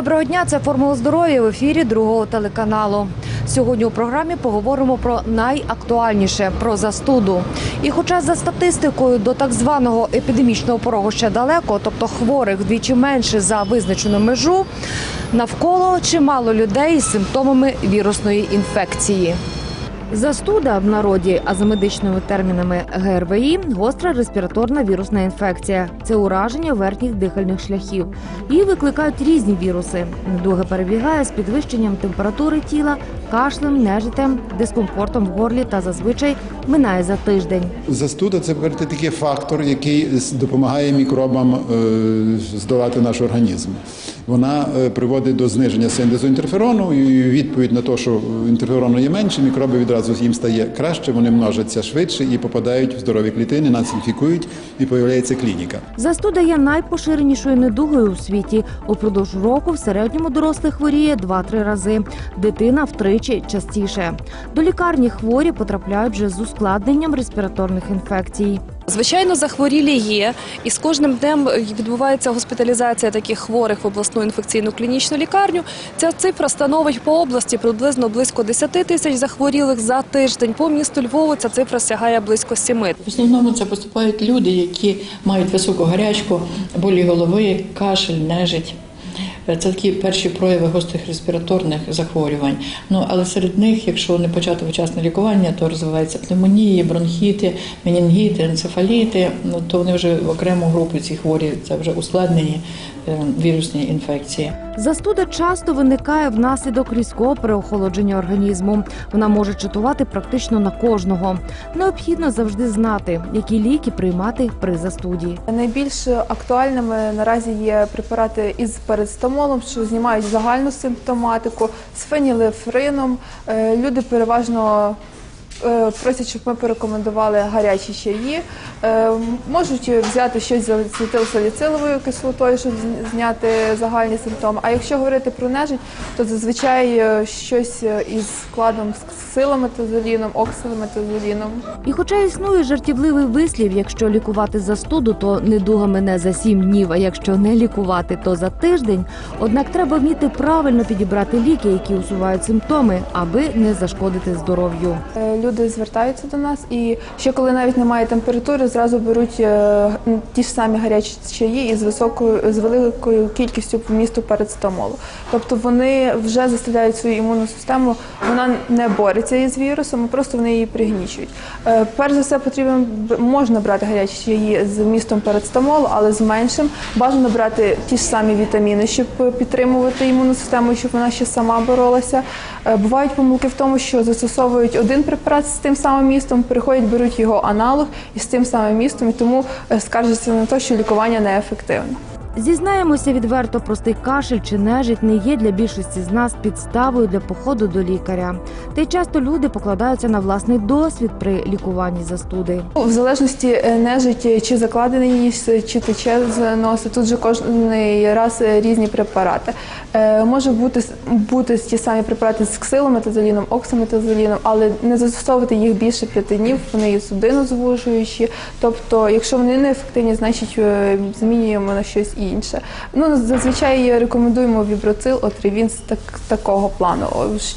Доброго дня, це формула здоров'я в ефірі другого телеканалу. Сьогодні у програмі поговоримо про найактуальніше про застуду. І хоча за статистикою до так званого епідемічного порогу ще далеко, тобто хворих вдвічі менше за визначену межу, навколо чимало людей з симптомами вірусної інфекції. Застуда в народі, а за медичними термінами ГРВІ – гостра респіраторна вірусна інфекція. Це ураження верхніх дихальних шляхів. Її викликають різні віруси. Недуга перебігає з підвищенням температури тіла, кашлем, нежитем, дискомфортом в горлі та зазвичай минає за тиждень. Застуда це такий фактор, який допомагає мікробам е, здолати наш організм. Вона е, приводить до зниження синтезу інтерферону, і відповідь на те, що інтерферону є менше, мікроби відразу їм стає краще, вони множаться швидше і попадають в здорові клітини, нас інфікують і появляється клініка. Застуда є найпоширенішою недугою у світі. Упродовж року в середньому дорослих хворіє 2-3 рази. Дитина втричі частіше. До лікарні хворі потрапляють вже з ускладненням респіраторних інфекцій. Звичайно, захворілі є, і з кожним днем відбувається госпіталізація таких хворих в обласну інфекційну клінічну лікарню. Ця цифра становить по області приблизно близько 10 тисяч захворілих за тиждень. По місту Львову ця цифра сягає близько 7. В основному це поступають люди, які мають високу гарячку, болі голови, кашель, нежить. Це такі перші прояви гострих респіраторних захворювань. Ну але серед них, якщо не почати вчасне лікування, то розвиваються пневмонії, бронхіти, менінгіти, енцефаліти. Ну то вони вже в окрему групу ці хворі, це вже ускладнені е, вірусні інфекції. Застуда часто виникає внаслідок різкого переохолодження організму. Вона може чатувати практично на кожного. Необхідно завжди знати, які ліки приймати при застуді. Найбільш актуальними наразі є препарати із парацетамолом, що знімають загальну симптоматику, з фенілефрином. Е, Люди переважно просять, щоб ми порекомендували гарячі чаї. Е, Можуть взяти щось з ацетилсаліциловою кислотою, щоб зняти загальні симптоми. А якщо говорити про нежить, то зазвичай е, щось е, із складом з силометазоліном, оксилометазоліном. І хоча існує жартівливий вислів, якщо лікувати застуду, то недуга мене за сім днів, а якщо не лікувати, то за тиждень. Однак треба вміти правильно підібрати ліки, які усувають симптоми, аби не зашкодити здоров'ю. Люди звертаються до нас, і ще коли навіть немає температури, зразу беруть е, ті ж самі гарячі чаї із високою з великою кількістю по місту парацетамолу. Тобто вони вже заставляють свою імунну систему, вона не бореться із вірусом, просто вони її пригнічують. Е, Перш за все, потрібно можна брати гарячі чаї з містом парацетамолу, але з меншим бажано брати ті ж самі вітаміни, щоб підтримувати імунну систему, щоб вона ще сама боролася. Е, Бувають помилки в тому, що застосовують один препарат з тим самим містом, приходять, беруть його аналог із тим самим містом, і тому е, скаржаться на те, що лікування неефективне. Зізнаємося відверто, простий кашель чи нежить не є для більшості з нас підставою для походу до лікаря. Та й часто люди покладаються на власний досвід при лікуванні застуди. В залежності е, нежить чи закладений ніс, чи тече з носа, тут же кожен раз е, різні препарати. Е, Може бути, бути ті самі препарати з ксилометазоліном, оксаметазоліном, але не застосовувати їх більше п'яти днів, вони є судинозвужуючі. Тобто, якщо вони не ефективні, значить е, змінюємо на щось інше. Ну, зазвичай рекомендуємо віброцил, отривін з так, такого плану,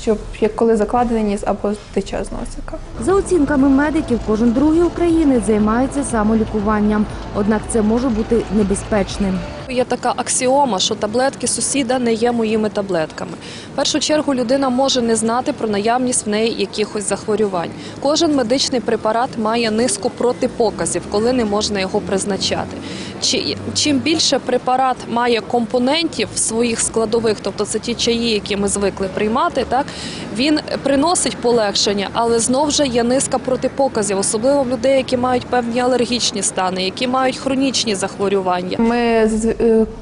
щоб як коли закладений ніс або тече з носика. За оцінками медиків, кожен другий українець займається самолікуванням. Однак це може бути небезпечним. Є така аксіома, що таблетки сусіда не є моїми таблетками. В першу чергу людина може не знати про наявність в неї якихось захворювань. Кожен медичний препарат має низку протипоказів, коли не можна його призначати. Чи- Чим більше препарат має компонентів своїх складових, тобто це ті чаї, які ми звикли приймати, так він приносить полегшення, але знов же є низка протипоказів, особливо в людей, які мають певні алергічні стани, які мають хронічні захворювання. Ми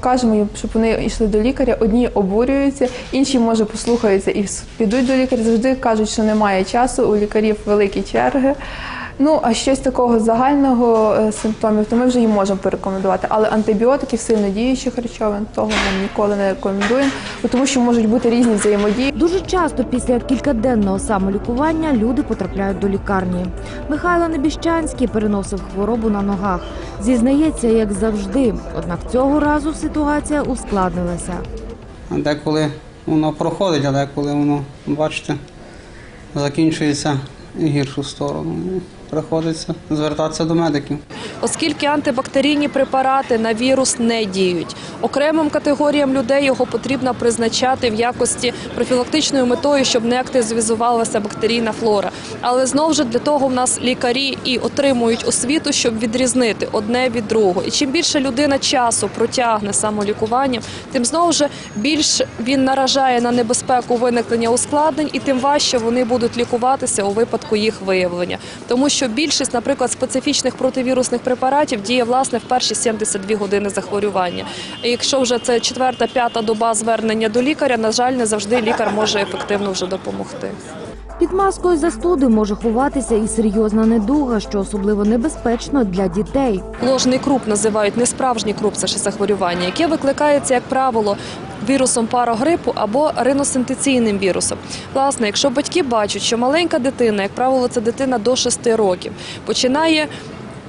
кажемо їм, щоб вони йшли до лікаря. Одні обурюються, інші може послухаються і підуть до лікаря. Завжди кажуть, що немає часу. У лікарів великі черги. Ну а щось такого загального е, симптомів, то ми вже їм можемо порекомендувати. Але антибіотиків, сильно діючих речовин, того ми ніколи не рекомендуємо, бо тому що можуть бути різні взаємодії. Дуже часто після кількаденного самолікування люди потрапляють до лікарні. Михайло Небіщанський переносив хворобу на ногах. Зізнається, як завжди. Однак цього разу ситуація ускладнилася. Деколи воно проходить, а деколи воно, бачите, закінчується в гіршу сторону. Приходиться звертатися до медиків. Оскільки антибактерійні препарати на вірус не діють, окремим категоріям людей його потрібно призначати в якості профілактичною метою, щоб не активізувалася бактерійна флора. Але знову ж для того в нас лікарі і отримують освіту, щоб відрізнити одне від другого. І чим більше людина часу протягне самолікуванням, тим знову ж більш він наражає на небезпеку виникнення ускладнень, і тим важче вони будуть лікуватися у випадку їх виявлення. Тому що більшість, наприклад, специфічних противірусних препаратів діє власне в перші 72 години захворювання. І якщо вже це четверта, п'ята доба звернення до лікаря, на жаль, не завжди лікар може ефективно вже допомогти. Під маскою застуди може ховатися і серйозна недуга, що особливо небезпечно для дітей. Ложний круп називають несправжній круп, це ж захворювання, яке викликається, як правило, вірусом парогрипу або риносинтеційним вірусом. Власне, якщо батьки бачать, що маленька дитина, як правило, це дитина до 6 років, починає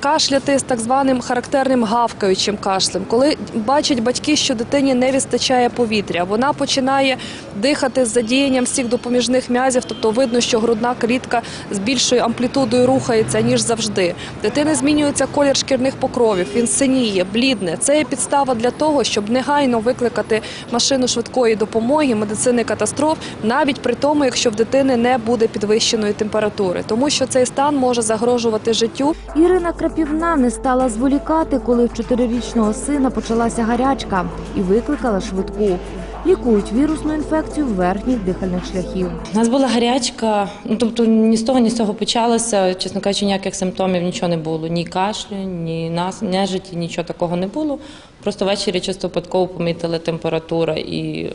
кашляти з так званим характерним гавкаючим кашлем. Коли бачать батьки, що дитині не вистачає повітря, вона починає дихати з задіянням всіх допоміжних м'язів, тобто видно, що грудна клітка з більшою амплітудою рухається ніж завжди. Дитини змінюється колір шкірних покровів, він синіє, блідне. Це є підстава для того, щоб негайно викликати машину швидкої допомоги, медицини катастроф, навіть при тому, якщо в дитини не буде підвищеної температури, тому що цей стан може загрожувати життю Ірина Крапівна не стала зволікати, коли в чотирирічного сина почалася гарячка і викликала швидку. Лікують вірусну інфекцію верхніх дихальних шляхів. У нас була гарячка, ну тобто ні з того, ні з цього почалося. Чесно кажучи, ніяких симптомів нічого не було. Ні кашлю, ні нас, нежиті, нічого такого не було. Просто ввечері чисто випадково помітили температура і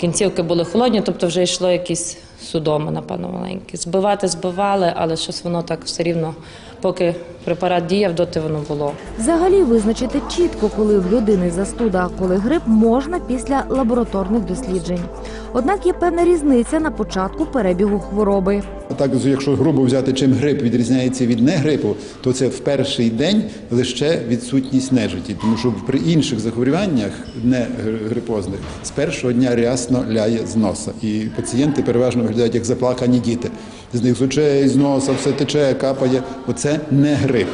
кінцівки були холодні, тобто вже йшло якісь судоми, напевно, маленькі. Збивати збивали, але щось воно так все рівно, поки препарат діяв, доти воно було. Взагалі визначити чітко, коли в людини застуда, а коли грип, можна після лабораторних досліджень. Однак є певна різниця на початку перебігу хвороби. Так, якщо грубо взяти, чим грип відрізняється від негрипу, то це в перший день лише відсутність нежиті. Тому що при інших захворюваннях не грипозних з першого дня рясно ляє з носа. І пацієнти переважно виглядають як заплакані діти. З них з очей, з носа, все тече, капає. Оце не грип.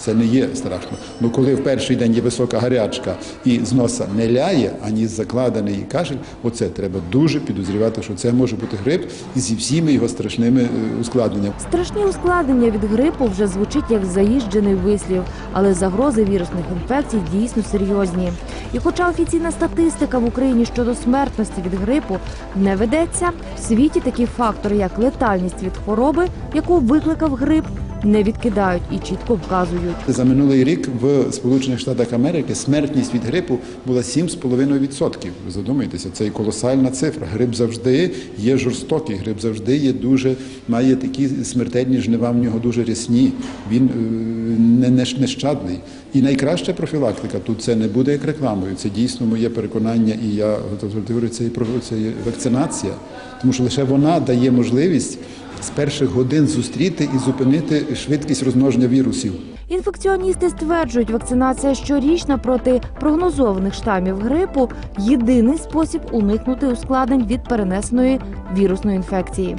Це не є страшно. Ну коли в перший день є висока гарячка і з носа не ляє, ані закладений кашель, оце треба дуже підозрювати, що це може бути грип зі всіми його страшними е, ускладненнями. Страшні ускладнення від грипу вже звучить як заїжджений вислів, але загрози вірусних інфекцій дійсно серйозні. І хоча офіційна статистика в Україні щодо смертності від грипу не ведеться, в світі такі фактори, як летальність від хвороби, яку викликав грип, не відкидають і чітко вказують. За минулий рік в Сполучених Штатах Америки смертність від грипу була 7,5%. Ви задумаєтеся, це і колосальна цифра. Грип завжди є жорстокий, грип завжди є дуже, має такі смертельні жнива в нього дуже рясні. Він е, не, не нещадний. І найкраща профілактика тут це не буде як рекламою. Це дійсно моє переконання, і я говорю, це і це є вакцинація, тому що лише вона дає можливість з перших годин зустріти і зупинити швидкість розмноження вірусів. Інфекціоністи стверджують, вакцинація щорічна проти прогнозованих штамів грипу єдиний спосіб уникнути ускладнень від перенесеної вірусної інфекції.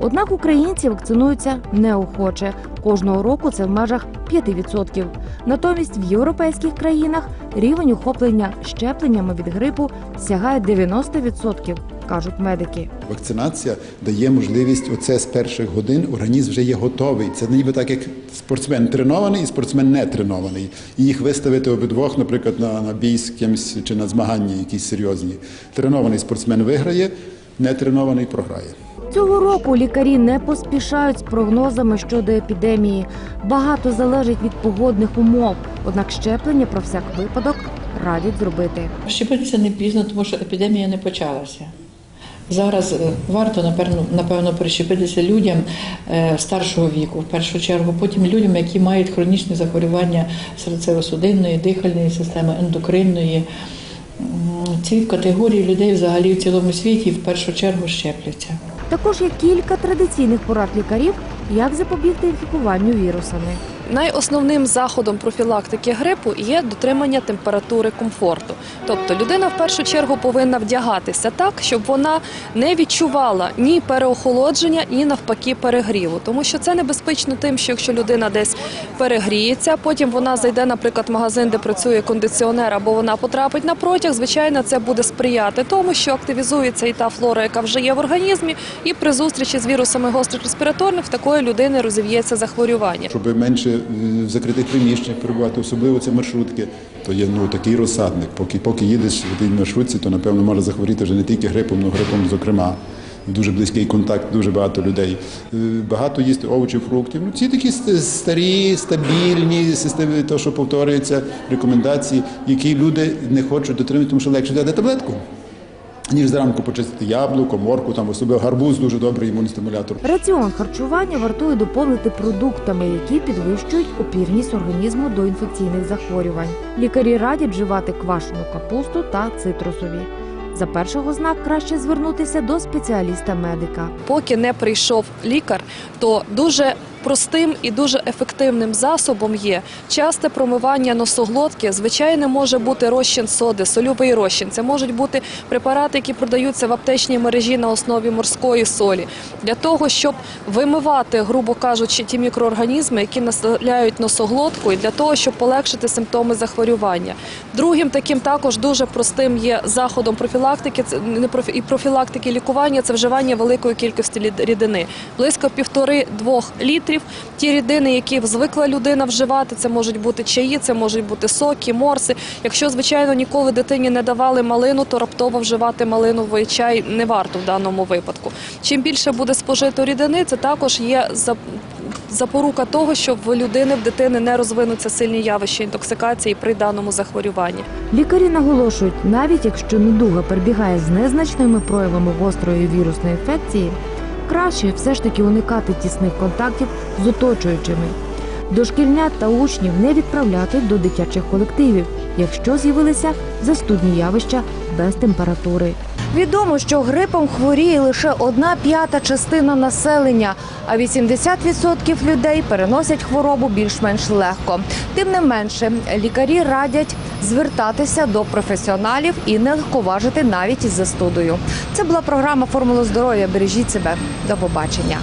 Однак українці вакцинуються неохоче. Кожного року це в межах 5%. Натомість в європейських країнах рівень охоплення щепленнями від грипу сягає 90%, кажуть медики. Вакцинація дає можливість оце з перших годин організм вже є готовий. Це ніби так, як спортсмен тренований і спортсмен не тренований. І їх виставити обидвох, наприклад, на, на бій з кимсь чи на змагання якісь серйозні. Тренований спортсмен виграє, нетренований програє. Цього року лікарі не поспішають з прогнозами щодо епідемії. Багато залежить від погодних умов. Однак щеплення про всяк випадок радять зробити. Щепитися не пізно, тому що епідемія не почалася. Зараз е, варто напевно, прищепитися людям е, старшого віку, в першу чергу, потім людям, які мають хронічні захворювання серцево-судинної, дихальної системи, ендокринної. Ці категорії людей взагалі в цілому світі в першу чергу щепляться. Також є кілька традиційних порад лікарів, як запобігти інфікуванню вірусами. Найосновним заходом профілактики грипу є дотримання температури комфорту. Тобто людина в першу чергу повинна вдягатися так, щоб вона не відчувала ні переохолодження, ні навпаки перегріву. Тому що це небезпечно тим, що якщо людина десь перегріється, потім вона зайде, наприклад, в магазин, де працює кондиціонер, або вона потрапить на протяг. Звичайно, це буде сприяти тому, що активізується і та флора, яка вже є в організмі, і при зустрічі з вірусами гострих респіраторних в такої людини розів'ється захворювання. Щоб менше в закритих приміщеннях перебувати, особливо це маршрутки, то є ну такий розсадник. Поки поки їдеш в тій маршрутці, то напевно може захворіти вже не тільки грипом, але грипом, зокрема. Дуже близький контакт, дуже багато людей. Е, Багато їсти овочів, фруктів. Ну ці такі старі, стабільні системи, то що повторюється, рекомендації, які люди не хочуть дотримати, тому що легше дати таблетку. Ніж зранку почистити яблуко, морку, там особливо гарбуз дуже добрий імуностимулятор. Раціон харчування вартує доповнити продуктами, які підвищують опірність організму до інфекційних захворювань. Лікарі радять вживати квашену капусту та цитрусові. За перших ознак краще звернутися до спеціаліста-медика. Поки не прийшов лікар, то дуже простим і дуже ефективним засобом є часте промивання носоглотки. Звичайно, може бути розчин соди, сольовий розчин. Це можуть бути препарати, які продаються в аптечній мережі на основі морської солі, для того, щоб вимивати, грубо кажучи, ті мікроорганізми, які населяють носоглотку, і для того, щоб полегшити симптоми захворювання. Другим таким також дуже простим є заходом профілактики. І профілактики лікування це вживання великої кількості рідини, близько півтори-двох літрів. Ті рідини, які звикла людина вживати, це можуть бути чаї, це можуть бути соки, морси. Якщо звичайно ніколи дитині не давали малину, то раптово вживати малиновий чай не варто в даному випадку. Чим більше буде спожито рідини, це також є за запорука того, що в людини в дитини не розвинуться сильні явища інтоксикації при даному захворюванні. Лікарі наголошують, навіть якщо недуга перебігає з незначними проявами гострої вірусної інфекції, краще все ж таки уникати тісних контактів з оточуючими. Дошкільнят та учнів не відправляти до дитячих колективів, якщо з'явилися застудні явища без температури. Відомо, що грипом хворіє лише одна п'ята частина населення, а 80% людей переносять хворобу більш-менш легко. Тим не менше, лікарі радять звертатися до професіоналів і не легковажити навіть із застудою. Це була програма Формула здоров'я. Бережіть себе. До побачення.